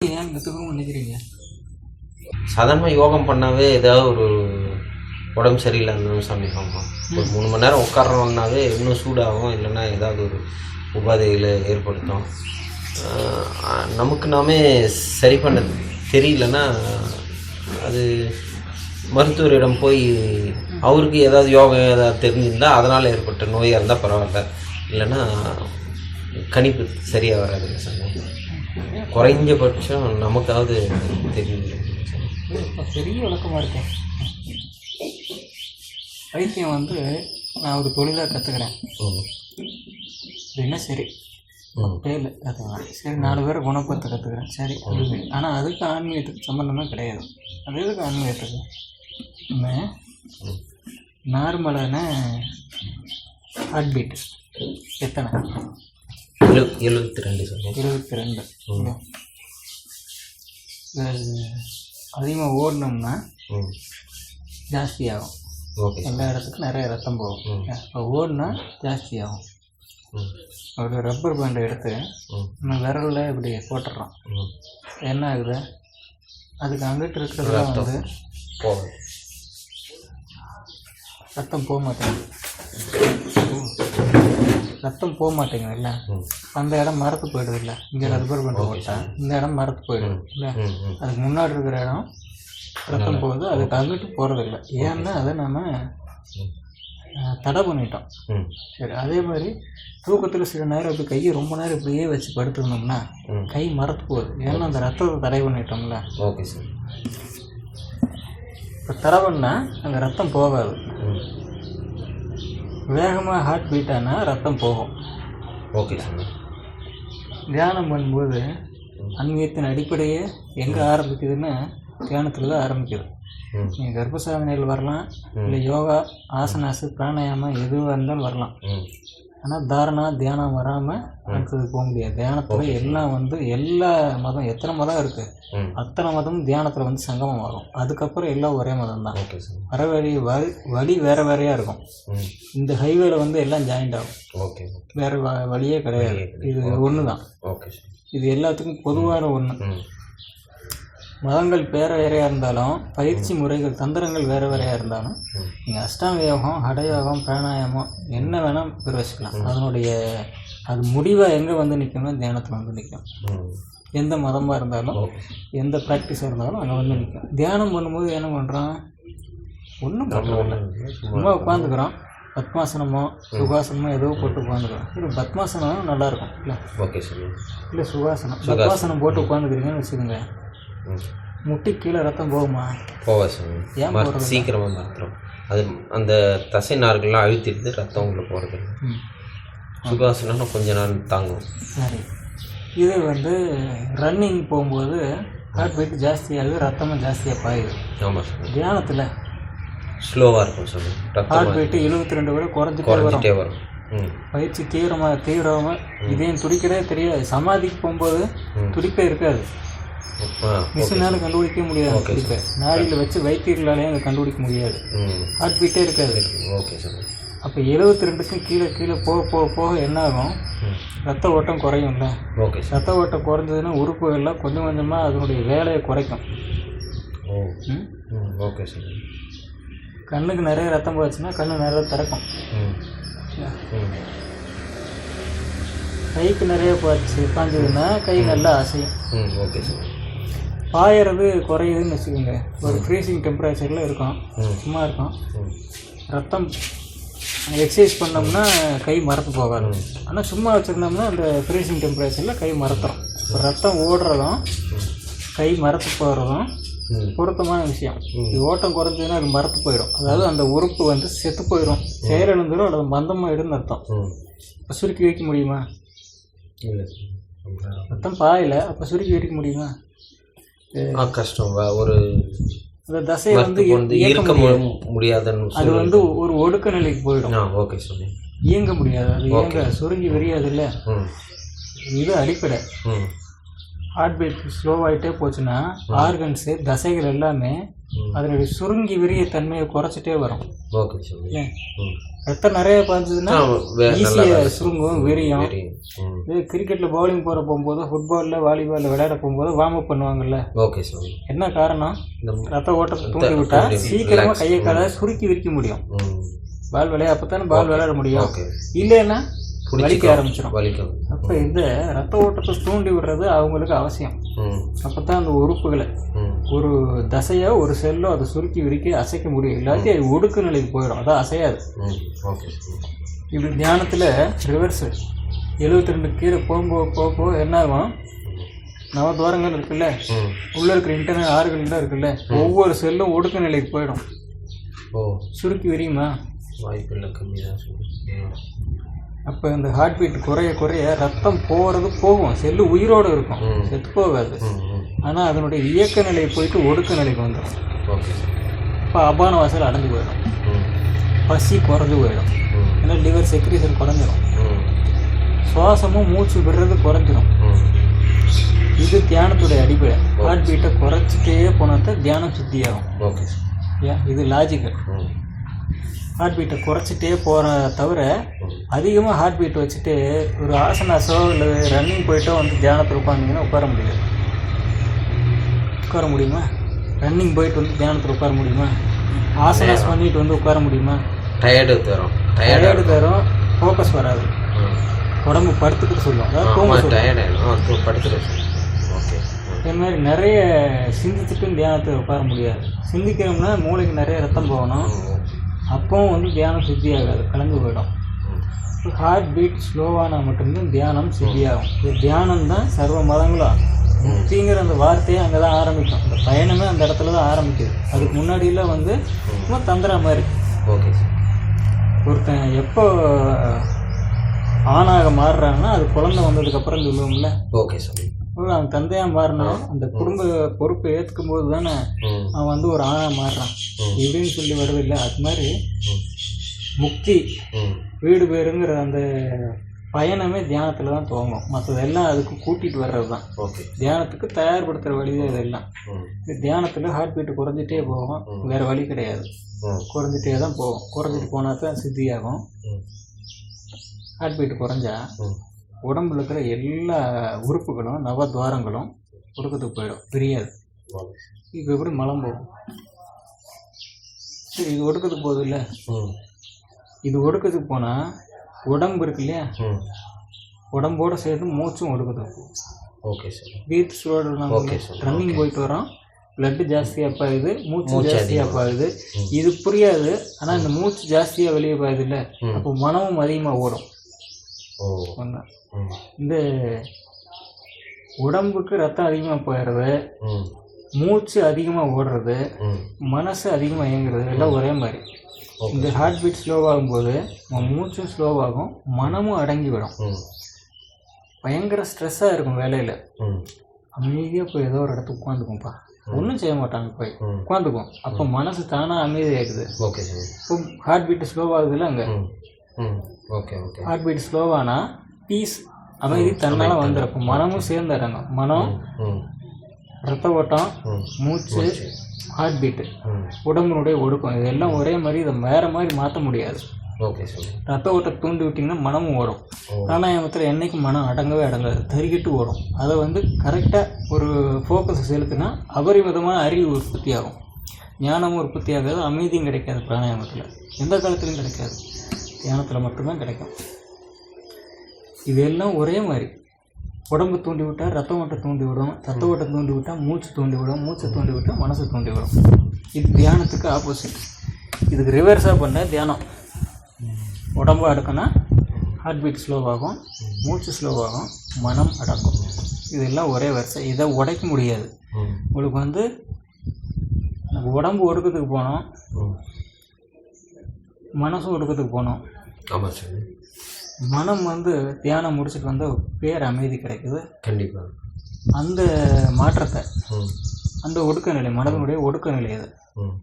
ஏன் கற்றுக்கணும்னு நினைக்கிறீங்க? சாதாரணமாக யோகம் பண்ணாவே ஏதாவது ஒரு உடம்பு சரியில்லை இருந்தாலும் சாமி ஆகும் ஒரு மூணு மணி நேரம் உட்காரோம்னாவே இன்னும் சூடாகும் இல்லைன்னா ஏதாவது ஒரு உபாதைகளை ஏற்படுத்தும். ஆஹ் நமக்கு நாமே சரி பண்ண தெரியலன்னா அது மருத்துவரிடம் போய் அவருக்கு ஏதாவது யோகம் ஏதாவது தெரிஞ்சிருந்தா அதனால் ஏற்பட்ட நோயாக இருந்தால் பரவாயில்ல. இல்லைன்னா கணிப்பு சரியாக வராதுங்க சாமி. குறைஞ்சபட்சம் நமக்காவது இப்போ பெரிய விளக்கமாக இருக்கும் வைத்தியம் வந்து நான் ஒரு தொழிலாக கற்றுக்கிறேன் அப்படின்னா சரி? பேர் கற்றுக்கலாம் சரி நாலு பேரை குணப்படுத்த கற்றுக்கிறேன் சரி ஆனால் அதுக்கு ஆன்மீகத்துக்கு சம்மந்தமே கிடையாது. அது எதுக்கு ஆன்மீகத்துக்கு? நம்ம. நார்மலான ஹார்ட் பீட் எத்தனை? எழு எழுபத்தி ரெண்டு இருபத்தி ரெண்டு. அதிகமாக ஓடினோம்னா ம். ஜாஸ்தி ஆகும் ஓகே எல்லா இடத்துக்கும் நிறைய ரத்தம் போகும். இப்போ ஓடினா ஜாஸ்தி ஆகும் ம். ஒரு ரப்பர் பேண்டை எடுத்து நம்ம விரலில் இப்படி போட்டுடுறோம் என்ன ஆகுது? அதுக்கு அங்கிட்டு இருக்கிறதுலாம் வந்து ரத்தம் போக மாட்டேங்குது. ரத்தம் போக மாட்டேங்குது இல்லை ம். அந்த இடம் மரத்து போயிடுது இல்லை இங்கே ரப்பர் பேண்டை போட்டா. இந்த இடம் மரத்து போயிடுது இல்லை அதுக்கு முன்னாடி இருக்கிற இடம் ரத்தம் போகுது. அதுக்கு அங்கிட்டு போகிறது இல்லை ஏன்னா அதை நம்ம தடை பண்ணிட்டோம். சரி அதே மாதிரி தூக்கத்தில் சில நேரம் இப்படி கையை ரொம்ப நேரம் இப்படியே வச்சு படுத்துருந்தோம்னா கை மரத்து போகுது. ஏன்னா அந்த ரத்தத்தை தடை பண்ணிட்டோம்ல. Okay sir. இப்போ தடை பண்ணால் அந்த ரத்தம் போகாது. வேகமாக ஹார்ட் பீட் ஆனால் ரத்தம் போகும். ஓகே தியானம் பண்ணும்போது ஆன்மீகத்தின் அடிப்படையே எங்கே ஆரம்பிக்குதுன்னா தியானத்தில் தான் ஆரம்பிக்குது. நீங்கள் கர்ப்பசாதனையில் வரலாம் இல்லை யோகா ஆசனாசு பிராணாயாமம் எதுவாக இருந்தாலும் வரலாம். ஆனால் தாரணா தியானம் வராமல் அடுத்தது போக முடியாது. தியானத்தில் எல்லாம் வந்து எல்லா மதம் எத்தனை மதம் இருக்குது அத்தனை மதமும் தியானத்தில் வந்து சங்கமம் ஆகும் அதுக்கப்புறம் எல்லாம் ஒரே மதம் தான் வர வழி வழி வழி வேறு வேறையாக இருக்கும். இந்த ஹைவேல வந்து எல்லாம் ஜாயிண்ட் ஆகும். வேறு வழியே கிடையாது. இது ஒன்று தான் இது எல்லாத்துக்கும் பொதுவான ஒன்று மதங்கள் வேறு வேறையாக இருந்தாலும் பயிற்சி முறைகள் தந்திரங்கள் வேறு வேறையாக இருந்தாலும் நீங்கள் அஷ்டாங்க யோகம் ஹடயோகம் பிராணாயாமம் என்ன வேணால் பேர் வச்சுக்கலாம் அதனுடைய அது முடிவாக எங்கே வந்து நிற்கும்னா தியானத்தில் வந்து நிற்கும் எந்த மதமாக இருந்தாலும் எந்த ப்ராக்டிஸாக இருந்தாலும் அங்கே வந்து நிற்கும் தியானம் பண்ணும்போது என்ன பண்ணுறோம் ஒன்றும் பண்ணுறதில்ல சும்மா உட்காந்துக்கிறோம். பத்மாசனமோ சுகாசனமோ ஏதோ போட்டு உட்காந்துக்கிறோம். இல்லை பத்மாசனம் நல்லாயிருக்கும் இல்லை? ஓகே சார் இல்லை சுகாசனம். பத்மாசனம் போட்டு உட்காந்துக்கிறீங்கன்னு வச்சுக்கோங்க முட்டி கீழே ரத்தம் போகுமா? போவா சார் ஏன் சீக்கிரமாக மறந்துடும் அது அந்த தசை நார்கள்லாம் அழுத்திடுது ரத்தம் உள்ள போகிறது ம். சுகாசனா கொஞ்ச நாள் தாங்கும். சரி. இது வந்து ரன்னிங் போகும்போது ஹார்ட் பீட் ஜாஸ்தியாகுது ரத்தமும் ஜாஸ்தியாக பாயுது. ஆமாம் சார் தியானத்தில் ஸ்லோவாக இருக்கும் சார் ஹார்ட் பீட்டு எழுபத்தி ரெண்டு குறைஞ்சிட்டே வரும். குறைஞ்சிட்டே வரும். பயிற்சி தீவிரமாக தீவிரமாக இதயம் துடிக்கிறதே தெரியாது. சமாதிக்கு போகும்போது. துடிப்பே இருக்காது. மிஷினால் கண்டுபிடிக்க முடியாது. துடிப்பை நாடியில் வச்சு வைத்தியர்களாலேயும் அதை கண்டுபிடிக்க முடியாது. ஹார்ட் பீட்டே இருக்காது. ஓகே சார் அப்போ எழுபத்தி ரெண்டுக்கும் கீழே கீழே போக போக போக என்ன ஆகும்? ரத்த ஓட்டம் குறையும்ல. ஓகே ரத்த ஓட்டம் குறைஞ்சதுன்னா உறுப்புகள்லாம் கொஞ்சம் கொஞ்சமாக அதனுடைய வேலையை குறைக்கும். ஓ. ஓகே சார் கண்ணுக்கு நிறைய ரத்தம் போச்சுன்னா கண்ணு நிறைய திறக்கும். கைக்கு நிறைய போச்சு பாஞ்சதுன்னா கை நல்லா அசையும். ஓகே சார் பாயறது குறையுதுன்னு வச்சுக்கோங்க. ஒரு ஃப்ரீசிங் டெம்பரேச்சரில் இருக்கும் சும்மா இருக்கும் ரத்தம் எக்ஸசைஸ் பண்ணோம்னா கை மரத்து போகாது. ஆனால் சும்மா வச்சுருந்தோம்னா அந்த ஃப்ரீசிங் டெம்பரேச்சரில் கை மரத்துறோம் ரத்தம் ஓடுறதும் கை மரத்து போகிறதும் பொருத்தமான விஷயம். இது ஓட்டம் குறைஞ்சதுன்னா அது மரத்து போயிடும். அதாவது அந்த உறுப்பு வந்து செத்து போயிடும் செயலிழந்துடும் அல்லது மந்தமாயிடும்னு அர்த்தம். இப்போ சுருக்கி வைக்க முடியுமா? இல்லை. ரத்தம் பாயல அப்போ சுருக்கி வைக்க முடியுமா? கஷ்டம். ஒரு அந்த தசையை வந்து இருக்க முடியாதுன்னு அது சொல்லி வந்து ஒரு ஒடுக்க நிலைக்கு போயிடும். ஓகே சார் இயங்க முடியாது. அது இயங்க சுருங்கி விரியாது இல்லை இது அடிப்படை. ஹார்ட் பீட் ஸ்லோவாகிட்டே போச்சுன்னா ஆர்கன்ஸு தசைகள் எல்லாமே. அதனுடைய சுருங்கி விரிய தன்மையை குறைச்சிட்டே வரும். ஓகே ரத்தம் நிறைய பாய்ஞ்சதுன்னா ஈஸியாக சுருங்கும் விரியும். இது கிரிக்கெட்டில் பவுலிங் போகிற போகும்போது ஃபுட்பாலில் வாலிபாலில் விளையாட போகும்போது வார்ம் அப் பண்ணுவாங்கல்ல? ஓகே சாமி என்ன காரணம்? ரத்த ஓட்டத்தை தூண்டி விட்டா தூண்டி சீக்கிரமாக. கையை காலை சுருக்கி விரிக்க முடியும். பால் விளையா அப்போ தானே பால் விளையாட முடியும். இல்லைன்னா வலிக்க ஆரம்பிச்சிடும் அப்போ இந்த ரத்த ஓட்டத்தை தூண்டி விடுறது அவங்களுக்கு அவசியம். அப்போ தான் அந்த உறுப்புகளை ஒரு தசையோ ஒரு செல்லோ அதை சுருக்கி விரிக்க அசைக்க முடியும். இல்லாட்டி அது ஒடுக்கு நிலைக்கு போயிடும். அதான் அசையாது. ஓகே. இப்படி தியானத்தில் ரிவர்ஸு எழுபத்தி ரெண்டு கீழே போகும்போது போக போக என்ன ஆகும்? நவத்வாரங்கள் இருக்குல்ல? ம். உள்ளே இருக்கிற இன்டர்னல் ஆறுகள் தான் இருக்குல்ல? ஒவ்வொரு செல்லும் ஒடுக்க நிலைக்கு போயிடும். ஓ. சுருக்கி விரியுமா? வாய்ப்பு இல்லை கம்மி தான் சாமி அப்போ இந்த ஹார்ட் பீட் குறைய குறைய ரத்தம் போகிறது போகும். செல்லு உயிரோடு இருக்கும். செத்து போகாது. ஆனால் அதனுடைய இயக்க நிலை போயிட்டு ஒடுக்க நிலைக்கு வந்துடும் இப்போ அபான வாசல் அடைஞ்சு போயிடும். பசி குறைஞ்சு போயிடும். ஏன்னா லிவர் செக்ரீஷன் குறைஞ்சிரும். சுவாசமும் மூச்சு விடுறது குறைஞ்சிரும். ம். இது தியானத்துடைய அடிப்படை. ஹார்ட் பீட்டை குறைச்சிட்டே போனால் தியானம் சுத்தியாகும். ஓகே. ஏன்? இது லாஜிக்கல் ஹார்ட் பீட்டை குறைச்சிட்டே போகிற தவிர அதிகமாக ஹார்ட் பீட் வச்சுட்டு ஒரு ஆசனாஸோ இல்லை ரன்னிங் போயிட்டோ வந்து தியானத்தில் உட்காந்திங்கன்னா உட்கார முடியாது. உட்கார முடியுமா? ரன்னிங் போயிட்டு வந்து தியானத்தில் உட்கார முடியுமா? ஆசனாஸ் பண்ணிட்டு வந்து உட்கார முடியுமா? டயர்டு தரும். டயர்டு தரும். ஃபோக்கஸ் வராது. உடம்பு படுத்துக்கிட்டு சொல்லுவோம் அதாவது தூங்க படுத்துட்டு ஓகே. இதே மாதிரி நிறைய சிந்திச்சுட்டும் தியானத்தில் உட்கார முடியாது. சிந்திக்கிறோம்னா மூளைக்கு நிறைய ரத்தம் போகணும். அப்பவும் வந்து தியானம் சித்தி ஆகாது கலந்து போயிடும். ஹார்ட் பீட் ஸ்லோவானால் மட்டும்தான் தியானம் சித்தியாகும். இது தியானம் தான் சர்வ மதங்களும் முக்திங்கிற அந்த வார்த்தையே அங்கே தான் ஆரம்பிக்கும். அந்த பயணமே அந்த இடத்துல தான் ஆரம்பிக்குது. அதுக்கு முன்னாடியெல்லாம் வந்து சும்மா தந்திரா மாதிரி. ஓகே ஒருத்தன் எப்போ ஆணாக மாறுறாங்கன்னா அது குழந்தை வந்ததுக்கப்புறம் சொல்லுவோம்ல. ஓகே சாமி ஒரு அவன் தந்தையாக மாறினான். அந்த குடும்ப பொறுப்பை ஏற்றுக்கும் போது தானே அவன் வந்து ஒரு ஆணாக மாறுறான். இப்படின்னு சொல்லி வருது இல்லை அது மாதிரி முக்தி வீடு பேருங்கிற அந்த பயணமே தியானத்தில் தான் துவங்கும். மற்றதெல்லாம் அதுக்கு கூட்டிகிட்டு வர்றது தான் ஓகே. தியானத்துக்கு தயார்படுத்துகிற வழி தான் இதெல்லாம். தியானத்தில் ஹார்ட் பீட் குறைஞ்சிட்டே போகும். வேறு வழி கிடையாது. குறைஞ்சிட்டே தான் போகும். குறைஞ்சிட்டு போனால் தான் சித்தியாகும். ஹார்ட் பீட் குறைஞ்சா உடம்புல இருக்கிற எல்லா உறுப்புகளும் நவத்வாரங்களும் ஒடுக்கத்துக்கு போயிடும். பிரியாது. ஓகே இப்போ எப்படி மலம் போகும்? சரி இது ஒடுக்கத்துக்கு போகுது இல்லை? இது ஒடுக்கத்துக்கு போனால் உடம்பு இருக்கு இல்லையா? உடம்போட சேர்த்து மூச்சும் ஒடுக்கத்துக்கு ஓகே சார். பீட் ஸ்லோடு Okay, sir. ரன்னிங் போயிட்டு வரோம். பிளட்டு ஜாஸ்தியாக பாயுது மூச்சு ஜாஸ்தியாக பாயுது. இது புரியாது ஆனால் இந்த மூச்சு ஜாஸ்தியாக வெளியே பாயுது இல்லை. அப்போ மனமும் அதிகமாக ஓடும். ஒன்று இந்த உடம்புக்கு ரத்தம் அதிகமாக போயிடுறது மூச்சு அதிகமாக ஓடுறது மனசு அதிகமாக இயங்குறது எல்லாம் ஒரே மாதிரி. இந்த ஹார்ட் பீட் ஸ்லோவாகும் போது மூச்சும் ஸ்லோவாகும் மனமும் அடங்கி விடும். ம். பயங்கர ஸ்ட்ரெஸ்ஸாக இருக்கும் வேலையில். அமைதியாக போய் ஏதோ ஒரு இடத்துக்கு உட்காந்துக்கும்ப்பா ஒன்றும் செய்ய மாட்டாங்க போய். உட்காந்துக்கும் அப்போ மனசு தானாக அமைதியாகுது ஓகே இப்போ ஹார்ட் பீட் ஸ்லோவாகுதுல்ல அங்கே. Okay okay. ஹார்ட் பீட் ஸ்லோவானா பீஸ் அமைதி தன்னால் இப்போ மனமும் சேர்ந்து இறங்கும். மனம் ரத்த ஓட்டம் மூச்சு ஹார்ட் பீட்டு உடம்புனுடைய ஒடுக்கம். இதெல்லாம் ஒரே மாதிரி இதை வேறு மாதிரி மாற்ற முடியாது. Okay sir. ரத்த ஓட்டத்தை தூண்டி விட்டிங்கன்னா மனமும் ஓடும். பிராணாயாமத்தில் என்னைக்கும் மனம் அடங்கவே அடங்காது. தறிக்கிட்டு ஓடும். அதை வந்து கரெக்டாக ஒரு ஃபோக்கஸ் செலுத்தினா அபரிமிதமான அறிவு உற்பத்தி ஆகும் ஞானமும் உற்பத்தி ஆகாது அமைதியும் கிடைக்காது பிராணாயாமத்தில். எந்த காலத்துலையும் கிடைக்காது. தியானத்தில் மட்டும்தான் கிடைக்கும். இதெல்லாம் ஒரே மாதிரி. உடம்பு தூண்டி விட்டால் ரத்த ஓட்டம் தூண்டி விடும். ரத்த ஓட்டம் தூண்டி விட்டால் மூச்சு தூண்டி விடும். மூச்சு தூண்டி விட்டால் மனசு தூண்டி விடும். இது தியானத்துக்கு ஆப்போசிட் இதுக்கு ரிவர்ஸாக பண்ண தியானம். உடம்பு அடுக்குனா ஹார்ட் பீட் ஸ்லோவாகும் மூச்சு ஸ்லோவாகும் மனம் அடக்கும் இதெல்லாம் ஒரே வரிசை. இதை உடைக்க முடியாது. உங்களுக்கு வந்து உடம்பு ஒடுக்கத்துக்கு போனோம். மனசும் ஒடுக்கத்துக்கு போனோம். ஆமாம் சார். மனம் வந்து தியானம் முடிச்சுட்டு வந்து பேர் அமைதி கிடைக்குது. கண்டிப்பாக அந்த மாற்றத்தை அந்த ஒடுக்க நிலை மனதனுடைய ஒடுக்க நிலை அது. ம்.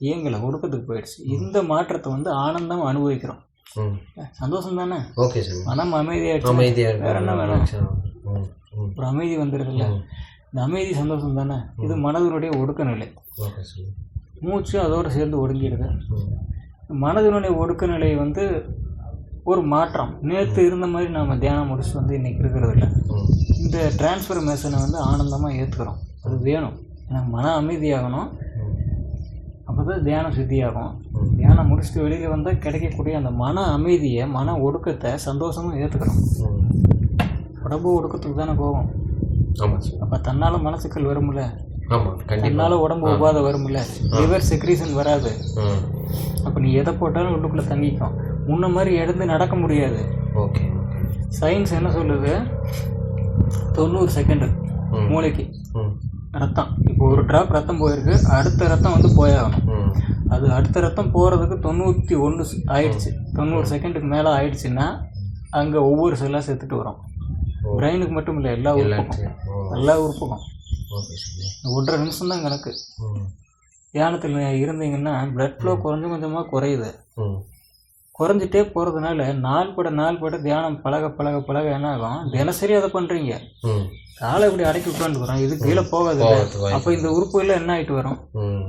இயங்கலை ஒடுக்கத்துக்கு போயிடுச்சு. இந்த மாற்றத்தை வந்து ஆனந்தம் அனுபவிக்கிறோம். சந்தோஷம் தானே? Okay sir. மனம் அமைதியாயிடுச்சு. அமைதியாக வேற என்ன வேணும் இருக்கும் ம் ம். ஒரு அமைதி வந்துடுதுல்ல. இந்த அமைதி சந்தோஷம் தானே? இது மனதினுடைய ஒடுக்க நிலை மூச்சு அதோடு சேர்ந்து ஒடுங்கிடுது. மனதினுடைய ஒடுக்க நிலை வந்து ஒரு மாற்றம். நேற்று இருந்த மாதிரி நாம் தியானம் முடிச்சு வந்து இன்னைக்கு இருக்கிறது இல்லை. இந்த டிரான்ஸ்ஃபர்மேஷனை வந்து ஆனந்தமாக ஏற்றுக்கிறோம் அது வேணும். எனக்கு மன அமைதியாகணும். அப்போ தான் தியானம் சித்தியாகும். தியானம் முடிச்சுட்டு வெளியில் வந்தால் கிடைக்கக்கூடிய அந்த மன அமைதியை மன ஒடுக்கத்தை சந்தோஷமாக ஏற்றுக்கிறோம் உடம்பு ஒடுக்கத்துக்கு தானே போகும். அப்போ தன்னால் மனசுக்கள் வரும்ல. தன்னால் உடம்பு உபாதை வரும்ல. லிவர் செக்ரீஷன் வராது. அப்போ நீ எதை போட்டாலும் உள்ளுக்குள்ளே தங்கிக்கும். முன்ன மாதிரி எழுந்து நடக்க முடியாது. ஓகே சயின்ஸ் என்ன சொல்லுது? தொண்ணூறு செகண்டு. மூளைக்கு. ரத்தம். இப்போ ஒரு ட்ராப் ரத்தம் போயிருக்கு. அடுத்த ரத்தம் வந்து போயாகணும். அது அடுத்த ரத்தம் போகிறதுக்கு தொண்ணூற்றி ஒன்று ஆயிடுச்சு. தொண்ணூறு செகண்டுக்கு மேலே ஆயிடுச்சுன்னா அங்கே ஒவ்வொரு செல்லாக செத்துட்டு வரும். பிரெயினுக்கு மட்டும் இல்லை எல்லா உறுப்புக்கும். எல்லா உறுப்புக்கும். ஒன்றரை நிமிஷம் தான் கணக்கு தியானத்தில் இருந்தீங்கன்னா blood flow கொஞ்சம் கொஞ்சமாக குறையுது. குறைஞ்சிட்டே போகிறதுனால நாள் பட நாள் பட தியானம் பழக பழக பழக என்ன ஆகும்? தினசரி அதை பண்ணுறீங்க காலை இப்படி அடக்கி உட்காந்துக்கிறோம் இது கீழே போகாது. அப்போ இந்த உறுப்புகள் என்ன ஆயிட்டு வரும்? ம்.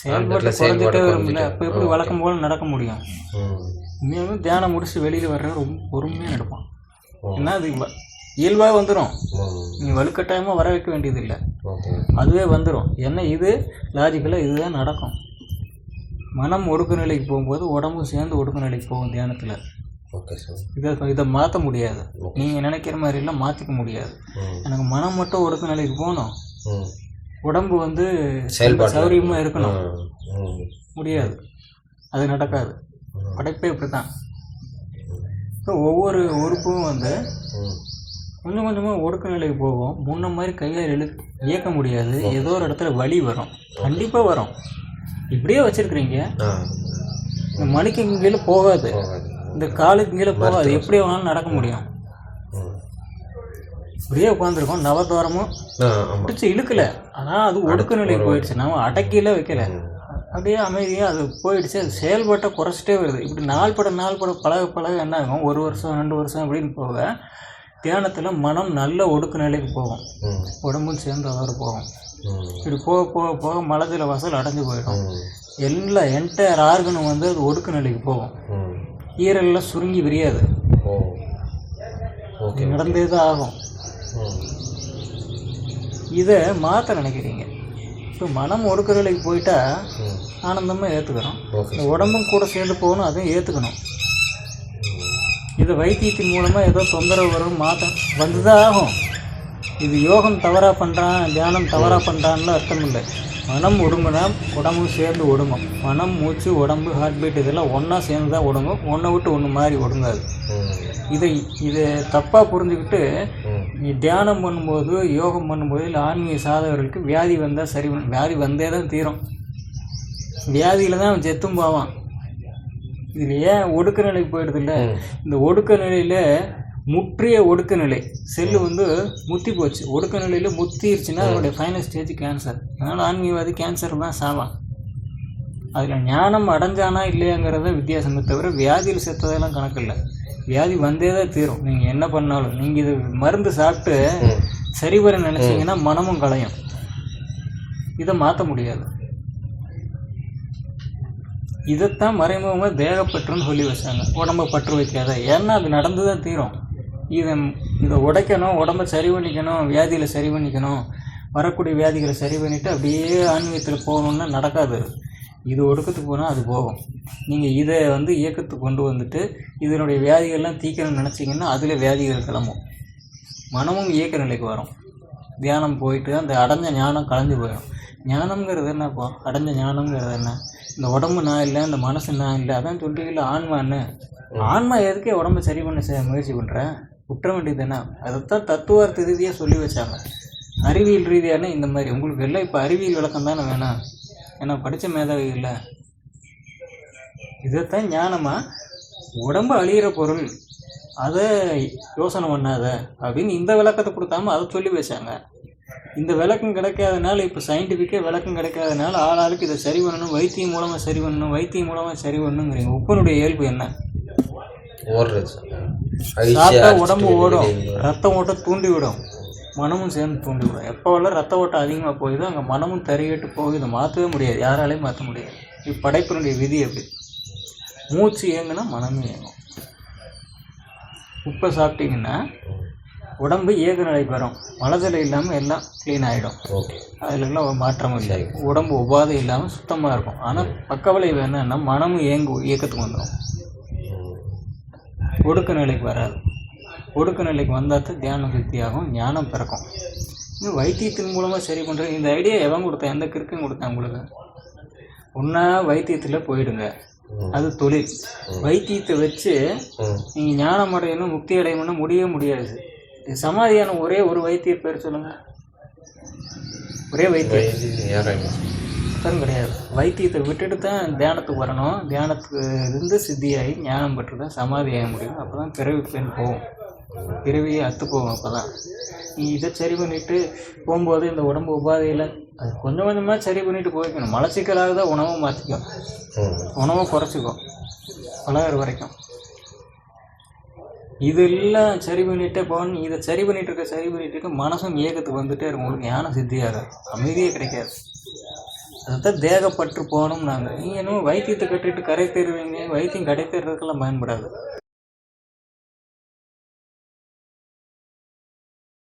செயல்பாட்டு இடத்துல செயல்பாடு குறைஞ்சிட்டே வரும்ல அப்போ எப்படி வழக்கம் போல நடக்க முடியும்? ம். உண்மையாகவே தியானம் முடிச்சு வெளியில் வர்ற ரொம்ப பொறுமையாக நடப்பான். ஏன்னா அது இயல்பாக வந்துடும் நீ வலுக்கட்டாயமாக வர வைக்க வேண்டியதில்லை. அதுவே வந்துடும் ஏன்னா இது? லாஜிக்கலாக இதுதான் நடக்கும். மனம் ஒடுக்க நிலைக்கு போகும்போது உடம்பும் சேர்ந்து ஒடுக்க நிலைக்கு போகும் தியானத்தில். ஓகே சார் இதை இதை மாற்ற முடியாது. நீங்கள் நினைக்கிற மாதிரிலாம் மாற்றிக்க முடியாது. எனக்கு மனம் மட்டும் ஒடுக்க நிலைக்கு போகணும். உடம்பு வந்து செயல்பாடு சௌரியமாக இருக்கணும். முடியாது. அது நடக்காது. படைப்பே இப்படி தான் ஒவ்வொரு உறுப்பும் வந்து கொஞ்சம் கொஞ்சமாக ஒடுக்க நிலைக்கு போகும் முன்ன மாதிரி கையால் இழு இயக்க முடியாது. ஏதோ ஒரு இடத்துல வலி வரும். கண்டிப்பாக வரும். இப்படியே வச்சிருக்கிறீங்க. இந்த மணிக்கு கீழே போகாது. இந்த காலுக்கு கீழே போகாது. எப்படி வேணாலும் நடக்க முடியும். இப்படியே உட்காந்துருக்கோம் ஆமாம் பிடிச்சி இழுக்கல. ஆனால் அது ஒடுக்க நிலைக்கு போயிடுச்சு. நம்ம அடக்கியில வைக்கல. அப்படியே அமைதியாக அது போயிடுச்சு. அது செயல்பாட்டை குறைச்சிட்டே வருது. இப்படி நாள் பட நாள் பட பழக பழக என்ன ஆகும்? ஒரு வருஷம் ரெண்டு வருஷம் அப்படின்னு போக தியானத்தில் மனம் நல்ல ஒடுக்க நிலைக்கு போகும். உடம்பும் சேர்ந்து அதோடு போகும். இப்படி போக போக போக மலஜல வாசல் அடைஞ்சு போயிடும். எல்லா என்டையர் ஆர்கனும் வந்து அது ஒடுக்க நிலைக்கு போகும். ஈரல்லாம் சுருங்கி விரியாது. நடந்தே தான் ஆகும். இதை மாற்ற நினைக்கிறீங்க. இப்போ மனம் ஒடுக்க நிலைக்கு போயிட்டா ஆனந்தமாக ஏற்றுக்கிறோம் உடம்பும் கூட சேர்ந்து போகணும் அதையும் ஏற்றுக்கணும் இது வைத்தியத்தின் மூலமாக ஏதோ தொந்தரவு வரும் மாற்ற வந்து தான் ஆகும். இது யோகம் தவறாக பண்ணுறான் தியானம் தவறாக பண்ணுறான்னு அர்த்தம் இல்லை. மனம் ஒடுங்குனா உடம்பும் சேர்ந்து ஒடுங்கும். மனம் மூச்சு உடம்பு ஹார்ட் பீட் இதெல்லாம் ஒன்றா சேர்ந்து தான் ஒடுங்கும். ஒன்றை விட்டு ஒன்று மாதிரி ஒடுங்காது. இதை இதை தப்பாக புரிஞ்சுக்கிட்டு தியானம் பண்ணும்போது யோகம் பண்ணும்போது இல்லை ஆன்மீக சாதகர்களுக்கு வியாதி வந்தால் சரி வியாதி வந்தே தான் தீரும். வியாதியில் தான் அவன் செத்தும் போவான். இதில் ஏன் ஒடுக்க நிலைக்கு போயிடுது இல்லை. இந்த ஒடுக்க நிலையில் முற்றிய ஒடுக்க நிலை. செல்லு வந்து முத்தி போச்சு. ஒடுக்க நிலையில் முத்திருச்சுன்னா அதனுடைய ஃபைனல் ஸ்டேஜ் கேன்சர் அதனால் ஆன்மீகவாதி கேன்சர் தான் சாவான். அதில் ஞானம் அடைஞ்சானா இல்லையாங்கிறத வித்தியாசமே தவிர வியாதியில் செத்ததெல்லாம் கணக்கு இல்லை. வியாதி வந்தே தான் தீரும். நீங்கள் என்ன பண்ணாலும். நீங்கள் இது மருந்து சாப்பிட்டு ம். சரி வர நினச்சிங்கன்னா மனமும் களையும். இதை மாற்ற முடியாது. இதைத்தான் மறைமுகமாக தேகப்பற்றுன்னு சொல்லி வச்சாங்க. உடம்ப பற்று வைக்காத. ஏன்னா அது நடந்து தான் தீரும். இதை இதை உடைக்கணும் உடம்ப சரி பண்ணிக்கணும் வியாதியில் சரி பண்ணிக்கணும் வரக்கூடிய வியாதிகளை சரி பண்ணிவிட்டு அப்படியே ஆன்மீகத்தில் போகணுன்னா நடக்காது இது ஒடுக்கத்துக்கு போனால் அது போகும். நீங்கள் இதை வந்து இயக்கத்துக்கு கொண்டு வந்துட்டு இதனுடைய வியாதிகள்லாம் தீக்கணும்னு நினச்சிங்கன்னா அதில் வியாதிகள் கிளம்பும். மனமும் இயக்க நிலைக்கு வரும். தியானம் போயிட்டு அந்த அடைஞ்ச ஞானம் கலைஞ்சு போயிடும். ஞானம்ங்கிறது என்னப்பா அடைஞ்ச ஞானம்ங்கிறது என்ன? இந்த உடம்பு நான் இல்லை இந்த மனசு நான் இல்லை அதான் சொல்லிட்டு ஆன்மான்னு ஆன்மா எதுக்கே உடம்பு சரி பண்ண செய்ய முயற்சி பண்ணுறேன் குற்ற வேண்டியது என்ன? அதைத்தான் தத்துவார்த்த ரீதியாக சொல்லி வச்சாங்க. அறிவியல் ரீதியான இந்த மாதிரி? உங்களுக்கு எல்லாம் இப்போ அறிவியல் விளக்கம் தானே வேணாம். ஏன்னா படித்த மேதாவி இல்லை. இதைத்தான் ஞானமாக உடம்பு அழியிற பொருள். அதை யோசனை பண்ணாத அப்படின்னு இந்த விளக்கத்தை கொடுத்தாம அதை சொல்லி வச்சாங்க. இந்த விளக்கம் கிடைக்காதனால இப்போ சயின்டிஃபிக்காக விளக்கம் கிடைக்காதனால ஆள் ஆளுக்கு இதை சரி பண்ணணும் வைத்தியம் மூலமாக சரி பண்ணணும் வைத்தியம் மூலமாக சரி பண்ணணுங்கிறீங்க உப்பனுடைய இயல்பு என்ன? சாப்பிட்டா உடம்பு ஓடும் ரத்தம் ஓட்ட தூண்டி விடும் மனமும் சேர்ந்து தூண்டிவிடும். எப்போவெல்லாம் ரத்த ஓட்டம் அதிகமாக போகுதோ அங்கே மனமும் தறிகட்டு போகுது. மாற்றவே முடியாது யாராலையும் மாற்ற முடியாது. இது படைப்பினுடைய விதி அப்படி. மூச்சு இயங்குனா மனமும் இயங்கும். உப்பை சாப்பிட்டீங்கன்னா உடம்பு இயக்க நிலை பெறும். மனதில் இல்லாமல் எல்லாம் க்ளீன் ஆகிடும் அதுலலாம் ஒரு மாற்றம் இல்லை. உடம்பு உபாதை இல்லாமல் சுத்தமாக இருக்கும். ஆனால் பக்க விளைவு என்னன்னா மனமும் இயங்கு இயக்கத்துக்கு வந்துடும் ஒடுக்க நிலைக்கு வராது. ஒடுக்க நிலைக்கு வந்தால் தான் தியானம் சித்தியாகும் ஞானம் பிறக்கும். இது வைத்தியத்தின் மூலமாக சரி பண்ணுறது இந்த ஐடியா எவன் கொடுத்தா? எந்த கிறுக்கும் கொடுத்தேன் உங்களுக்கு? ஒன்றா வைத்தியத்தில் போயிடுங்க. அது தொழில். வைத்தியத்தை வச்சு நீங்கள் ஞானம் அடையணும் முக்தி அடையணும்னு முடியவே முடியாது. சமாதியான ஒரே ஒரு வைத்தியர் பேர் சொல்லுங்கள் ஒரே வைத்தியர். யாராங்க? அர்த்தம் கிடையாது. வைத்தியத்தை விட்டுட்டு தான் தியானத்துக்கு வரணும். தியானத்துக்கு இருந்து சித்தியாகி ஞானம் பெற்று தான் சமாதி ஆக முடியும். அப்போ தான் பிறவி பெண் போகும். பிறவியை அத்து போகும் அப்போ தான் நீ இதை சரி பண்ணிட்டு போகும்போது இந்த உடம்பு உபாதையில் அது கொஞ்சம் கொஞ்சமாக சரி பண்ணிட்டு போய்க்கணும். மலச்சிக்கலாக தான் உணவை மாற்றிக்கும் உணவை குறைச்சிக்கும். பழகிற வரைக்கும் இதெல்லாம் சரி பண்ணிட்டே போகணும் இதை சரி பண்ணிட்டு இருக்க சரி பண்ணிட்டு இருக்க மனசும் ஏகத்துக்கு வந்துட்டே இருக்கும். உங்களுக்கு ஞானம் சித்தியாகாது அமைதியே கிடைக்காது. அதுதான் தேகப்பற்று போகணும் நாங்கள் நீங்கள் வைத்தியத்தை கட்டிட்டு கரை தருவீங்க வைத்தியம் கடை தேர்றதுக்கெல்லாம் பயன்படாது.